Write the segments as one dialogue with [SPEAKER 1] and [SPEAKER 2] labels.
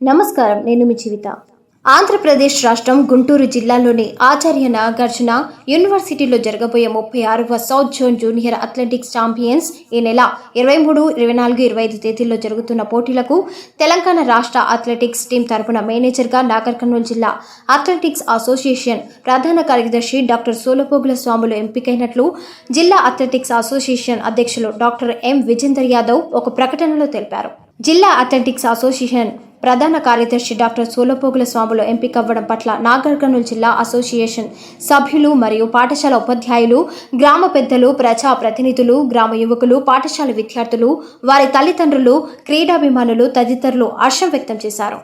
[SPEAKER 1] నమస్కారం నేను మీ జీవిత. ఆంధ్రప్రదేశ్ రాష్ట్రం గుంటూరు జిల్లాలోని ఆచార్య నాగార్జున యూనివర్సిటీలో జరగబోయే ముప్పై ఆరవ south zone junior athletics champions ఈ నెల ఇరవై మూడు ఇరవై నాలుగు ఇరవై ఐదు తేదీల్లో జరుగుతున్న పోటీలకు తెలంగాణ రాష్ట్ర అథ్లెటిక్స్ టీం తరపున మేనేజర్గా నాగర్ కర్నూలు జిల్లా అథ్లెటిక్స్ అసోసియేషన్ ప్రధాన కార్యదర్శి డాక్టర్ సోలపోగుల స్వాములు ఎంపికైనట్లు జిల్లా అథ్లెటిక్స్ అసోసియేషన్ అధ్యక్షులు డాక్టర్ ఎం విజేందర్ యాదవ్ ఒక ప్రకటనలో తెలిపారు. జిల్లా అథ్లెటిక్స్ అసోసియేషన్ ప్రధాన కార్యదర్శి డాక్టర్ సోలపోగుల స్వాములు ఎంపికవ్వడం పట్ల నాగర్కర్నూలు జిల్లా అసోసియేషన్ సభ్యులు మరియు పాఠశాల ఉపాధ్యాయులు గ్రామ పెద్దలు ప్రజా ప్రతినిధులు గ్రామ యువకులు పాఠశాల విద్యార్థులు వారి తల్లిదండ్రులు క్రీడాభిమానులు తదితరులు హర్షం వ్యక్తం చేశారు.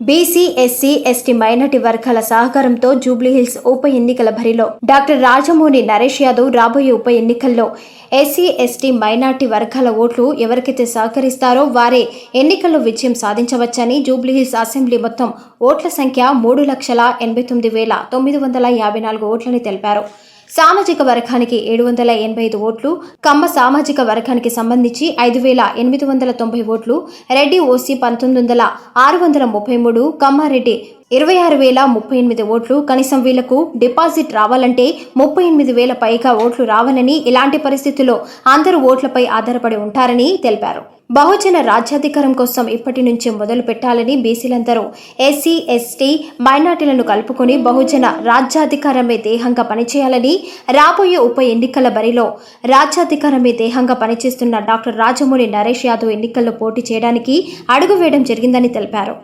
[SPEAKER 1] బీసీ ఎస్సీ ఎస్టీ మైనార్టీ వర్గాల సహకారంతో జూబ్లీహిల్స్ ఉప ఎన్నికల బరిలో డాక్టర్ రాజమౌళి నరేష్ యాదవ్ రాబోయే ఉప ఎన్నికల్లో ఎస్సీ ఎస్టీ మైనార్టీ వర్గాల ఓట్లు ఎవరికైతే సహకరిస్తారో వారే ఎన్నికల్లో విజయం సాధించవచ్చని జూబ్లీహిల్స్ అసెంబ్లీ మొత్తం ఓట్ల సంఖ్య మూడు లక్షల ఎనభై తొమ్మిది వేల తొమ్మిది వందల యాభై నాలుగు ఓట్లని తెలిపారు. సామాజిక వర్గానికి ఏడు వందల ఎనభై ఐదు ఓట్లు కమ్మ సామాజిక వర్గానికి సంబంధించి ఐదు వేల ఎనిమిది వందల తొంభై ఓట్లు రెడ్డి ఓసీ పంతొమ్మిది వందల ఆరు వందల ముప్పై మూడు కమ్మారెడ్డి ఇరవై ఆరు వేల ముప్పై ఎనిమిది ఓట్లు కనీసం వీళ్ళకు డిపాజిట్ రావాలంటే ముప్పై ఎనిమిది వేల పైగా ఓట్లు రావాలని ఇలాంటి పరిస్థితుల్లో అందరూ ఓట్లపై ఆధారపడి ఉంటారని తెలిపారు. బహుజన రాజ్యాధికారం కోసం ఇప్పటి నుంచే మొదలు పెట్టాలని బీసీలందరూ ఎస్సీ ఎస్టీ మైనార్టీలను కలుపుకొని బహుజన రాజ్యాధికారమే దేహంగా పనిచేయాలని రాబోయే ఉప ఎన్నికల బరిలో రాజ్యాధికారమే దేహంగా పనిచేస్తున్న డాక్టర్ రాజమౌళి నరేష్ యాదవ్ ఎన్నికల్లో పోటీ చేయడానికి అడుగు వేయడం జరిగిందని తెలిపారు.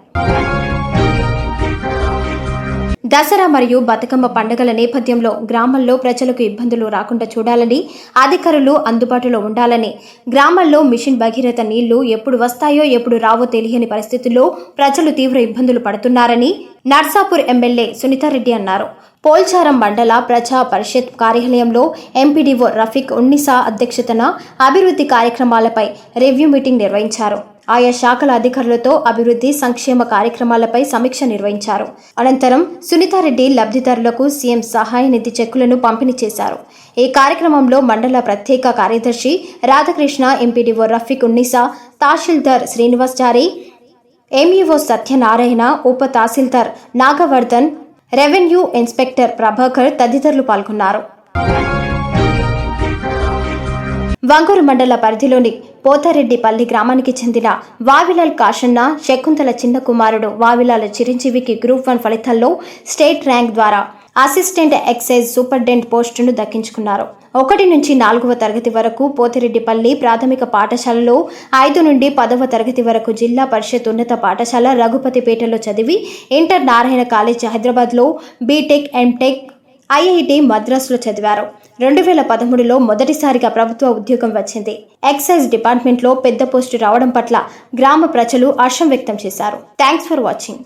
[SPEAKER 1] దసరా మరియు బతుకమ్మ పండుగల నేపథ్యంలో గ్రామాల్లో ప్రజలకు ఇబ్బందులు రాకుండా చూడాలని అధికారులు అందుబాటులో ఉండాలని గ్రామాల్లో మిషన్ భగీరథ నీళ్ళు ఎప్పుడు వస్తాయో ఎప్పుడు రావో తెలియని పరిస్థితుల్లో ప్రజలు తీవ్ర ఇబ్బందులు పడుతున్నారని నర్సాపూర్ ఎమ్మెల్యే సునీతారెడ్డి అన్నారు. పోల్చారం మండల ప్రజా పరిషత్ కార్యాలయంలో ఎంపీడీఓ రఫీక్ ఉన్నిసా అధ్యక్షతన అభివృద్ధి కార్యక్రమాలపై రివ్యూ మీటింగ్ నిర్వహించారు. ఆయా శాఖల అధికారులతో అభివృద్ధి సంక్షేమ కార్యక్రమాలపై సమీక్ష నిర్వహించారు. అనంతరం సునీతారెడ్డి లబ్ధిదారులకు సీఎం సహాయ నిధి చెక్కులను పంపిణీ చేశారు. ఈ కార్యక్రమంలో మండల ప్రత్యేక కార్యదర్శి రాధాకృష్ణ ఎంపీడీఓ రఫీక్ ఉన్నీసా తహసీల్దార్ శ్రీనివాస్ ఎంఈఓ సత్యనారాయణ ఉప తహసీల్దార్ నాగవర్ధన్ రెవెన్యూ ఇన్స్పెక్టర్ ప్రభాకర్ తదితరులు పాల్గొన్నారు. వంగూరు మండల పరిధిలోని పోతారెడ్డిపల్లి గ్రామానికి చెందిన వావిలాల్ కాషన్న శకుంతల చిన్న కుమారుడు వావిలాల చిరంజీవికి గ్రూప్ వన్ ఫలితాల్లో స్టేట్ ర్యాంక్ ద్వారా అసిస్టెంట్ ఎక్సైజ్ సూపర్డెంట్ పోస్టును దక్కించుకున్నారు. ఒకటి నుంచి నాలుగవ తరగతి వరకు పోతిరెడ్డిపల్లి ప్రాథమిక పాఠశాలలో ఐదు నుండి పదవ తరగతి వరకు జిల్లా పరిషత్ ఉన్నత పాఠశాల రఘుపతిపేటలో చదివి ఇంటర్ నారాయణ కాలేజ్ హైదరాబాద్లో B Tech M Tech IIT మద్రాసులో చదివారు. రెండు వేల పదమూడులో మొదటిసారిగా ప్రభుత్వ ఉద్యోగం వచ్చింది. ఎక్సైజ్ డిపార్ట్మెంట్లో పెద్ద పోస్టు రావడం పట్ల గ్రామ ప్రజలు హర్షం వ్యక్తం చేశారు. Thanks for watching.